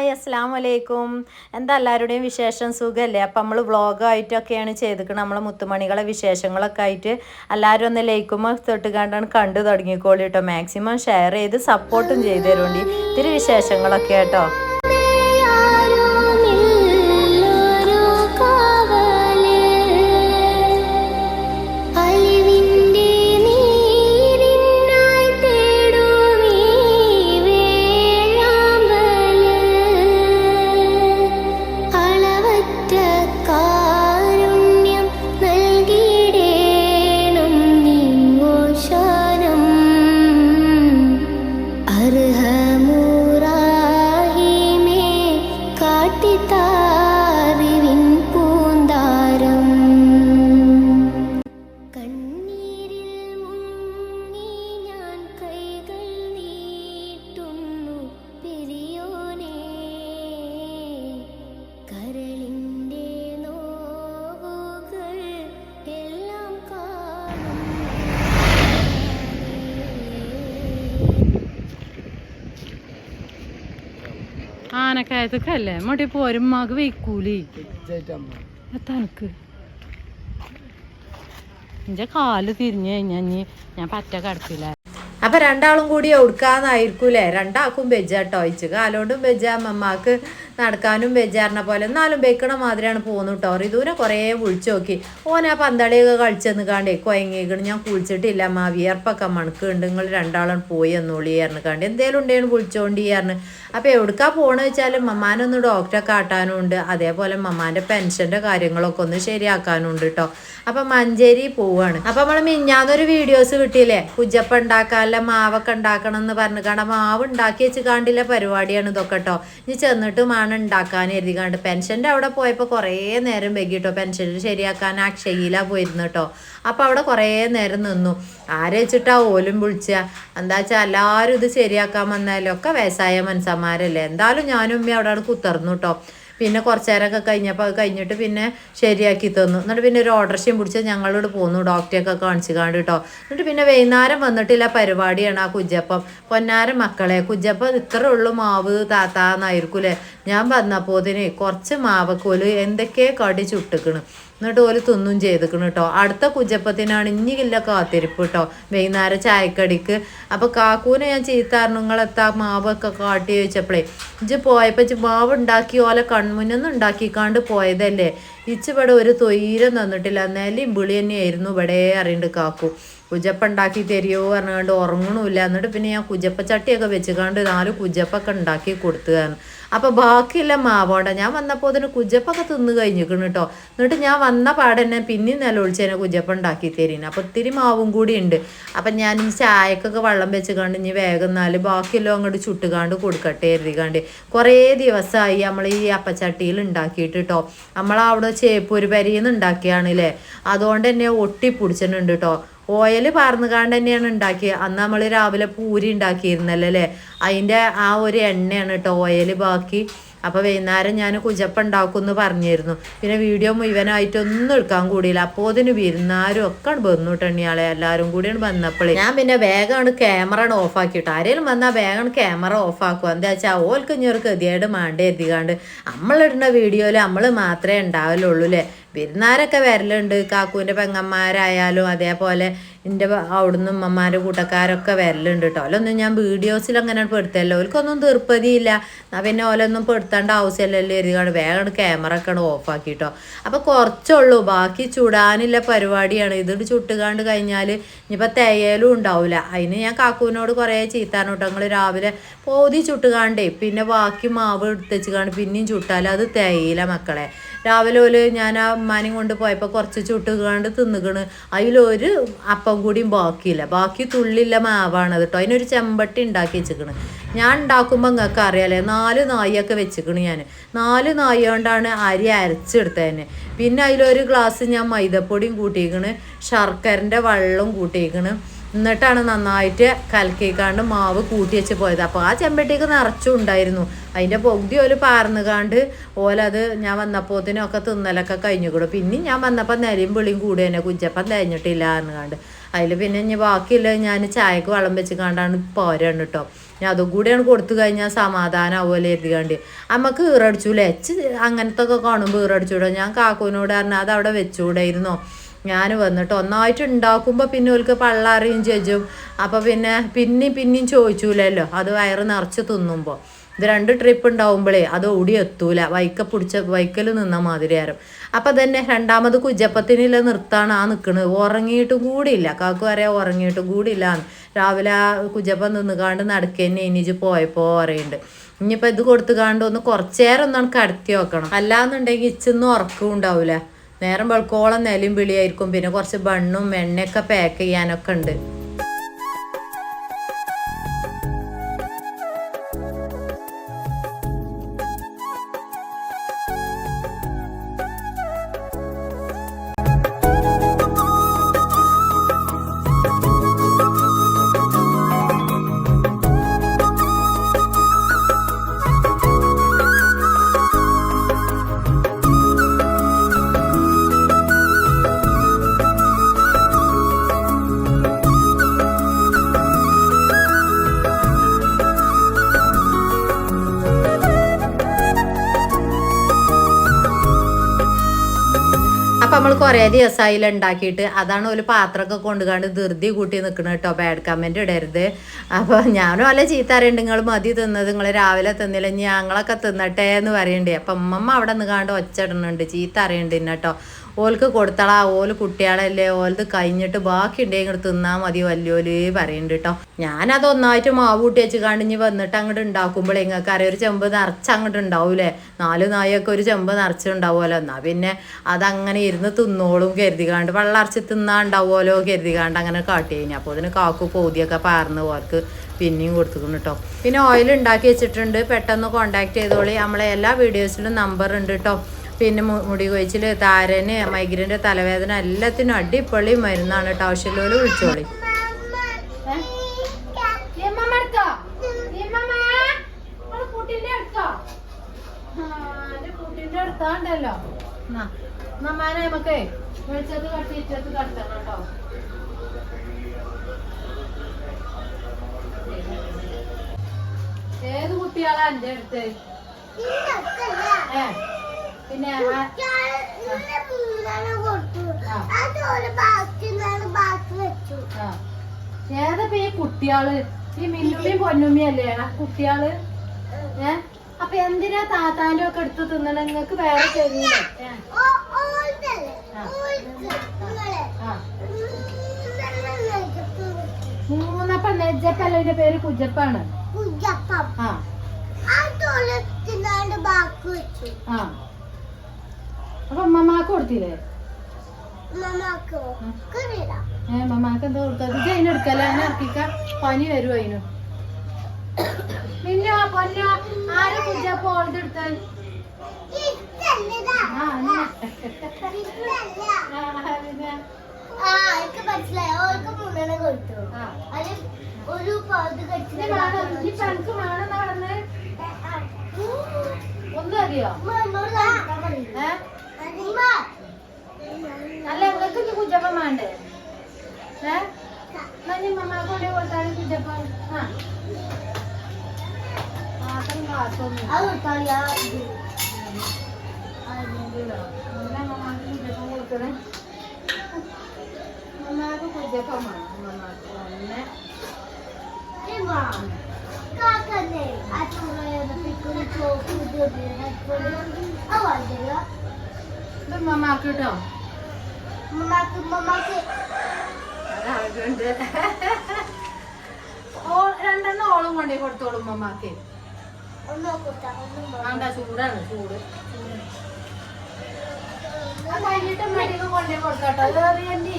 Hi അസ്സാം വലൈക്കും എന്താ എല്ലാവരുടെയും വിശേഷം? സുഖമല്ലേ അപ്പം നമ്മൾ വ്ളോഗായിട്ടൊക്കെയാണ് ചെയ്തിരിക്കുന്നത് നമ്മളെ മുത്തുമണികളെ വിശേഷങ്ങളൊക്കെ ആയിട്ട് എല്ലാവരും ഒന്ന് ലൈക്കുമ്പോൾ തൊട്ട് കണ്ടാണ് കണ്ടു തുടങ്ങിക്കോളി കേട്ടോ മാക്സിമം ഷെയർ ചെയ്ത് സപ്പോർട്ടും ചെയ്തു തരുന്നുണ്ട് ഇത്തിരി വിശേഷങ്ങളൊക്കെ കേട്ടോ ആനക്കയത്തൊക്കെ മടി പോരും മക വെക്കൂലേ തനക്ക്. എന്റെ കാൽ തിരിഞ്ഞു കഴിഞ്ഞാ ഇനി ഞാൻ പറ്റ കിടക്കില്ല. അപ്പൊ രണ്ടാളും കൂടി ഒടുക്കാന്നായിരിക്കൂലേ? രണ്ടാക്കും ബെജാട്ടോ ഇച്ചു കാലോണ്ടും ബെജ. അമ്മമാക്ക് നടക്കാനും ബേജാറിനെ പോലെ. എന്നാലും ബെക്കണ മാതിരിയാണ് പോകുന്നത് കേട്ടോ റിതൂനെ കുറേ വിളിച്ചു നോക്കി. ഓനാ പന്തളിയൊക്കെ കളിച്ചെന്ന് കാണ്ടേ കൊയങ്ങിക്കണ്. ഞാൻ കുളിച്ചിട്ടില്ല അമ്മ വിയർപ്പൊക്കെ മണക്കുണ്ട് നിങ്ങൾ രണ്ടാളും പോയി എന്നോളി ആയിരുന്നു കാണ്ട്. എന്തേലും ഉണ്ടേന്ന് വിളിച്ചോണ്ടി പറഞ്ഞു അപ്പോൾ എവിടുക്കാ പോണെന്ന് വെച്ചാൽ മമ്മാനൊന്ന് ഡോക്ടറെ കാട്ടാനും ഉണ്ട് അതേപോലെ മമ്മാന്റെ പെൻഷന്റെ കാര്യങ്ങളൊക്കെ ഒന്ന് ശരിയാക്കാനും ഉണ്ട് കേട്ടോ അപ്പൊ മഞ്ചേരി പോവാണ്. അപ്പൊ നമ്മൾ മിഞ്ഞാന്നൊരു വീഡിയോസ് കിട്ടിയില്ലേ? കുജപ്പ ഉണ്ടാക്കാനുള്ള മാവൊക്കെ ഉണ്ടാക്കണം എന്ന് പറഞ്ഞു കാരണം മാവ് ഉണ്ടാക്കി വെച്ച് കാണ്ടില്ല പരിപാടിയാണ് ഇതൊക്കെ കേട്ടോ ഇനി ചെന്നിട്ട് വേണം ഉണ്ടാക്കാൻ എഴുതി പെൻഷന്റെ അവിടെ പോയപ്പോൾ കുറേ നേരം വൈകിട്ടോ പെൻഷൻ ശരിയാക്കാൻ അക്ഷയില പോയിരുന്നു കേട്ടോ അപ്പോൾ അവിടെ കുറേ നേരം നിന്നു. ആരെ വെച്ചിട്ടാ ഓലും വിളിച്ച? എന്താ വെച്ചാൽ എല്ലാവരും ഇത് ശരിയാക്കാൻ വന്നാലും ഒക്കെ വയസ്സായ മനുഷ്യന്മാരല്ലേ എന്തായാലും ഞാനും ഉമ്മ അവിടെ കുത്തർന്നു കേട്ടോ പിന്നെ കുറച്ച് നേരമൊക്കെ കഴിഞ്ഞപ്പോൾ അത് കഴിഞ്ഞിട്ട് പിന്നെ ശരിയാക്കി തന്നു. എന്നിട്ട് പിന്നെ ഒരു ഓർഡർഷയും പിടിച്ച് ഞങ്ങളോട് പോന്നു ഡോക്ടറെയൊക്കെ കാണിച്ചു കാണ്ട് കേട്ടോ എന്നിട്ട് പിന്നെ വൈകുന്നേരം വന്നിട്ടില്ല പരിപാടിയാണ് ആ കുഞ്ചപ്പം പൊന്നാരം മക്കളെ കുഞ്ചപ്പം ഇത്ര ഉള്ളു മാവ് താത്താന്നായിരിക്കൂലേ ഞാൻ വന്നപ്പോതിന് കുറച്ച് മാവക്കോൽ എന്തൊക്കെയോ കടി ചുട്ടിക്കണ്. എന്നിട്ട് ഓൽ തിന്നും ചെയ്തിക്കണ് കേട്ടോ അടുത്ത കുജപ്പത്തിനാണ് ഇനിയില്ല കാത്തിരിപ്പ് കേട്ടോ വൈകുന്നേരം ചായക്കടിക്ക്. അപ്പൊ കാക്കൂനെ ഞാൻ ചീത്താറിന് നിങ്ങളെത്താ മാവൊക്കെ കാട്ടി? ചോദിച്ചപ്പോഴേ ഇജ്ജ് പോയപ്പോ ഇജ്ജ് മാവ് ഉണ്ടാക്കി ഓലെ കൺമുന്നൊന്നും ഉണ്ടാക്കിക്കാണ്ട് പോയതല്ലേ. ഇച്ചിവിടെ ഒരു തൊയ്രം തന്നിട്ടില്ല. എന്നാലും വിളി തന്നെയായിരുന്നു ഇവിടെ അറിയണ്ട് കാക്കു. കുജപ്പ ഉണ്ടാക്കി തരുമോ പറഞ്ഞുകൊണ്ട് ഉറങ്ങണമില്ല എന്നിട്ട് പിന്നെ ഞാൻ കുജപ്പച്ചട്ടിയൊക്കെ വെച്ചുകൊണ്ട് നാല് കുജപ്പൊക്കെ ഉണ്ടാക്കി കൊടുത്തു കാരണം അപ്പൊ ബാക്കിയുള്ള മാവോണ്ട. ഞാൻ വന്നപ്പോൾ അതിന് കുജപ്പൊക്കെ തിന്ന് കഴിഞ്ഞിരിക്കണം കേട്ടോ എന്നിട്ട് ഞാൻ വന്ന പാടന്നെ പിന്നെയും നിലവിളിച്ചതിനെ കുജപ്പ ഉണ്ടാക്കി തരീന്. അപ്പോൾ ഇത്തിരി മാവും കൂടി ഉണ്ട് അപ്പൊ ഞാൻ ഈ ചായക്കൊക്കെ വെള്ളം വെച്ചുകൊണ്ട് ഇനി വേഗം നാല് ബാക്കിയെല്ലാം അങ്ങോട്ട് ചുട്ടുകാണ്ട് കൊടുക്കട്ടെ എഴുതികാണ്ട് കുറേ ദിവസമായി നമ്മൾ ഈ അപ്പച്ചട്ടിയിൽ ഉണ്ടാക്കിയിട്ട് കേട്ടോ നമ്മളവിടെ ചേപ്പൂര് പരിന്ന് ഉണ്ടാക്കിയാണല്ലേ അതുകൊണ്ട് തന്നെ ഒട്ടിപ്പിടിച്ചിട്ടുണ്ട് കേട്ടോ ഓയിൽ പാർന്നുകാണ്ട് തന്നെയാണ് ഉണ്ടാക്കിയത് അന്ന് നമ്മൾ രാവിലെ പൂരി ഉണ്ടാക്കിയിരുന്നല്ലോ അതിന്റെ ആ ഒരു എണ്ണയാണ് കേട്ടോ ഓയിൽ ബാക്കി. അപ്പോൾ വൈകുന്നേരം ഞാൻ കുജപ്പ ഉണ്ടാക്കുമെന്ന് പറഞ്ഞിരുന്നു. പിന്നെ വീഡിയോ മുഴുവനായിട്ടൊന്നും എടുക്കാൻ കൂടിയില്ല. അപ്പോൾ അതിന് വിരുന്നാരും ഒക്കെ വന്നു കേട്ടണിയാളെ എല്ലാവരും കൂടിയാണ് വന്നപ്പോഴേ ഞാൻ പിന്നെ വേഗമാണ് ക്യാമറ ഓഫ് ആക്കിയിട്ട് ആരെങ്കിലും വന്നാൽ വേഗം ക്യാമറ ഓഫ് ആക്കുക എന്താ വെച്ചാൽ ഓൾക്ക് ഇനി ഒരു ഗതിയായിട്ട് മാണ്ടേ എത്തിക്കാണ്ട് നമ്മളിടുന്ന വീഡിയോയിൽ നമ്മൾ മാത്രമേ ഉണ്ടാവലുള്ളൂ അല്ലേ വിരുന്നാരൊക്കെ വരലുണ്ട്. കാക്കൂന്റെ പെങ്ങന്മാരായാലും അതേപോലെ എന്റെ അവിടുന്ന് ഉമ്മമാരുടെ കൂട്ടക്കാരൊക്കെ വരലുണ്ട് കേട്ടോ ഓലൊന്നും ഞാൻ വീഡിയോസിൽ അങ്ങനെ പെടുത്തല്ലോ. ഓൽക്കൊന്നും തീർപ്പതിയില്ല. എന്നാൽ പിന്നെ ഓലൊന്നും പെടുത്തേണ്ട ആവശ്യമില്ലല്ലോ എഴുതിയാണ് വേഗം ക്യാമറ ഒക്കെ ഓഫാക്കി കേട്ടോ അപ്പോൾ കുറച്ചുള്ളൂ. ബാക്കി ചുടാനില്ല പരിപാടിയാണ്. ഇതിട്ട് ചുട്ടുകാണ്ട് കഴിഞ്ഞാൽ ഇനിയിപ്പോൾ തേയലും ഉണ്ടാവില്ല അതിന് ഞാൻ കാക്കൂവിനോട് കുറേ ചീത്താനോട്ടങ്ങൾ രാവിലെ പോതി ചുട്ടുകാണ്ടേ. പിന്നെ ബാക്കി മാവ് എടുത്തുവെച്ച് കാണും പിന്നെയും ചുട്ടാൽ അത് തേയില മക്കളെ. രാവിലെ ഒരു ഞാൻ ആ ഉമ്മാനും കൊണ്ട് പോയപ്പോൾ കുറച്ച് ചുട്ടുകാണ്ട് തിന്നുകണ്. അതിലൊരു അപ്പം കൂടിയും ബാക്കിയില്ല. ബാക്കി തുള്ളില്ല മാവാണ് കേട്ടോ അതിനൊരു ചെമ്പട്ടി ഉണ്ടാക്കി വെച്ചിക്കണ്. ഞാൻ ഉണ്ടാക്കുമ്പോൾ നിങ്ങൾക്ക് അറിയാലേ നാല് നായിയൊക്കെ വെച്ചിക്കണ് ഞാൻ നാല് നായ കൊണ്ടാണ് അരി അരച്ചെടുത്തതന്നെ പിന്നെ അതിലൊരു ഗ്ലാസ് ഞാൻ മൈദപ്പൊടിയും കൂട്ടിയേക്കണ് ശർക്കരന്റെ വെള്ളവും കൂട്ടിയേക്കണ് എന്നിട്ടാണ് നന്നായിട്ട് കലക്കിക്കാണ്ട് മാവ് കൂട്ടി വെച്ച് പോയത്. അപ്പോൾ ആ ചെമ്പട്ടിക്ക് നിറച്ചും ഉണ്ടായിരുന്നു. അതിന്റെ പൊഗ്തി ഓൽ പാർന്നുകാണ്ട് ഓലത് ഞാൻ വന്നപ്പോത്തിനൊക്കെ തിന്നലൊക്കെ കഴിഞ്ഞുകൂടും. പിന്നെ ഞാൻ വന്നപ്പോൾ നിലയും വിളിയും കൂടി തന്നെ കുഞ്ചപ്പം തേഞ്ഞിട്ടില്ല എന്നുകാണ്ട് അതിൽ പിന്നെ ഇനി ബാക്കിയില്ല ഞാൻ ചായക്ക് വളം വെച്ച് കാണ്ടാണ് പോരാണ് കേട്ടോ ഞാൻ അതും കൂടിയാണ് കൊടുത്തു കഴിഞ്ഞാൽ സമാധാനം അതുപോലെ എഴുതികാണ്ട് അമ്മയ്ക്ക് ഈറടിച്ചൂലേ? എച്ച് അങ്ങനത്തെ ഒക്കെ കാണുമ്പോൾ ഈറടിച്ചൂടെ? ഞാൻ കാക്കൂനോട് പറഞ്ഞാൽ അത് അവിടെ വെച്ചുകൂടായിരുന്നോ ഞാൻ വന്നിട്ട് ഒന്നായിട്ട് ഉണ്ടാക്കുമ്പോൾ പിന്നെ ഓൽക്ക് പള്ളറിയും ചെജും. അപ്പോൾ പിന്നെ പിന്നെയും പിന്നെയും ചോദിച്ചൂലല്ലോ? അത് വയറ് നിറച്ച് തിന്നുമ്പോൾ ഇത് രണ്ട് ട്രിപ്പ് ഉണ്ടാവുമ്പോഴേ അത് ഓടി എത്തൂല വൈക്ക പിടിച്ച വൈക്കൽ നിന്ന മാതിരിയാരം അപ്പം തന്നെ രണ്ടാമത് കുജപ്പത്തിനില്ല നിർത്താണ് ആ നിൽക്കുന്നത് ഉറങ്ങിയിട്ടും കൂടിയില്ല. കാക്കു പറയാം ഉറങ്ങിയിട്ടും കൂടിയില്ല. രാവിലെ ആ കുജപ്പം നിന്നുകാണ്ട് നടക്കന്നെ ഇനിജ് പോയപ്പോ പറയുന്നുണ്ട് ഇനിയിപ്പോൾ ഇത് കൊടുത്തു കാണ്ട് ഒന്ന് കുറച്ചേരം ഒന്നാണ് കടത്തി വെക്കണം. അല്ലാന്നുണ്ടെങ്കിൽ ഇച്ചൊന്നും ഉറക്കവും ഉണ്ടാവില്ല നേരം വെളുക്കോളം നിലയും വിളിയായിരിക്കും. പിന്നെ കുറച്ച് ബണ്ണും എണ്ണയൊക്കെ പാക്ക് ചെയ്യാനൊക്കെ ഉണ്ട്. നമ്മൾ കുറേ ദിവസമായില്ല ഉണ്ടാക്കിയിട്ട്. അതാണ് ഒരു പാത്രമൊക്കെ കൊണ്ടുകാണ്ട് ധൃതി കൂട്ടി നിൽക്കണം കേട്ടോ. ബാഡ് കമന്റ് ഇടരുത്. അപ്പോൾ ഞാനും അല്ല ചീത്ത അറിയണ്ട് നിങ്ങൾ മതി തിന്നത്. നിങ്ങൾ രാവിലെ തിന്നില്ല. ഞങ്ങളൊക്കെ തിന്നട്ടെ എന്ന് പറയണ്ടേ. അപ്പം അമ്മമ്മ അവിടെ നിന്ന് ഒച്ച ഇടുന്നുണ്ട് ചീത്ത അറിയണ്ട് കേട്ടോ. ഓൽക്ക് കൊടുത്തളാ ഓൽ കുട്ടികളല്ലേ ഓലത് കഴിഞ്ഞിട്ട് ബാക്കി ഉണ്ടെങ്കിൽ തിന്നാ മതി വല്യോൽ പറയുന്നുണ്ട് കേട്ടോ ഞാനത് ഒന്നായിട്ട് മാവ് കൂട്ടി വെച്ച് കണ്ടിഞ്ഞ് വന്നിട്ട് അങ്ങോട്ട് ഉണ്ടാക്കുമ്പോഴേ നിങ്ങൾക്ക് അറിയാം ഒരു ചെമ്പ് നിറച്ച് അങ്ങോട്ട് ഉണ്ടാവൂലേ നാല് നായൊക്കെ ഒരു ചെമ്പ് നിറച്ചുണ്ടാവുമല്ലോ എന്നാ പിന്നെ അതങ്ങനെ ഇരുന്ന് തിന്നോളും കരുതികാണ്ട് വെള്ളറച്ച് തിന്നാ ഉണ്ടാവുമല്ലോ കരുതികാണ്ട് അങ്ങനെ കാട്ടി കഴിഞ്ഞാൽ അപ്പോൾ അതിന് കാക്കു പോതിയൊക്കെ പാർന്ന് പോർക്ക് പിന്നെയും കൊടുത്തുക്കുന്നു കേട്ടോ പിന്നെ ഓയിൽ ഉണ്ടാക്കി വെച്ചിട്ടുണ്ട്. പെട്ടെന്ന് കോണ്ടാക്ട് ചെയ്തോളി. നമ്മളെ എല്ലാ വീഡിയോസിലും നമ്പർ ഉണ്ട് കേട്ടോ പിന്നെ മുടി കൊഴിച്ചിൽ താരന് മൈഗ്രൈന്റെ തലവേദന എല്ലാത്തിനും അടിപൊളി മരുന്നാണ് കേട്ടോ ആവശ്യമുള്ളവർ വിളിച്ചോളി എടുത്താണ്ടല്ലോ. നമ്മാനെ നമുക്കേ വെളിച്ചത്ത് കട്ടി ഇറ്റത്ത് കട്ടണം കേട്ടോ ഏത് കുട്ടികളാ എന്റെ അടുത്ത്? ഏ? പിന്നെ. ഏതപ്പോ ഈ കുട്ടിയാൾ ഈ മിന്നുമ്മയും പൊന്നുമ്മയും അല്ലേ? ആ കുട്ടിയാൾ ഏ? അപ്പൊ എന്തിനാ താത്താന്റെ ഒക്കെ എടുത്ത് തിന്നണ? നിങ്ങക്ക് വേറെ ആ. മൂന്നപ്പ നെജപ്പല്ല ഇതിന്റെ പേര്? കുജപ്പാണ്. ആ. ആ. അപ്പൊ അമ്മമാക്ക് കൊടുത്തില്ലേ? ഏ മമ്മാക്ക് എന്താ കൊടുത്തത് ഇത് അതിന് എടുക്കല്ലേ? അതിനെ ഇറക്കിക്ക. പനി വരും അതിനു മിന്നോ പൊന്നോ ആരെ വേണം. നടന്ന്? ഒന്നും അറിയോ? അല്ല നിങ്ങൾക്ക് ഇനി കുജപ്പം വേണ്ടേ ഏ? എന്നാ ഇനി മമ്മാക്ക് കൊണ്ട് കൊടുത്താലും കുജപ്പം ആ. മാത്രം കാത്തൊന്നും അത് കൊടുത്താൽ അങ്ങനെ മമ്മാക്ക് കുജപ്പം കൊടുക്കണേ? മമ്മാക്ക് കുജപ്പം വേണം. മമ്മാക്ക് ഒന്ന് കാക്കന്നെ അച്ഛൻ പിക്കുറി ചോപ്പ് അത് വാങ്ങില്ല ഇത് മമ്മാക്ക് കേട്ടോ മമ്മാക്ക് മമ്മാക്ക് അതുകൊണ്ട് ഓ രണ്ടെണ്ണം ഓളും കൊണ്ടേ കൊടുത്തോളും മമ്മാക്ക് വേണ്ട ചൂടാണ് ചൂട്. കഴിഞ്ഞിട്ട് മടിയൊക്കെ കൊണ്ടേ കൊടുക്കട്ടോ. അത് അറിയണ്ടി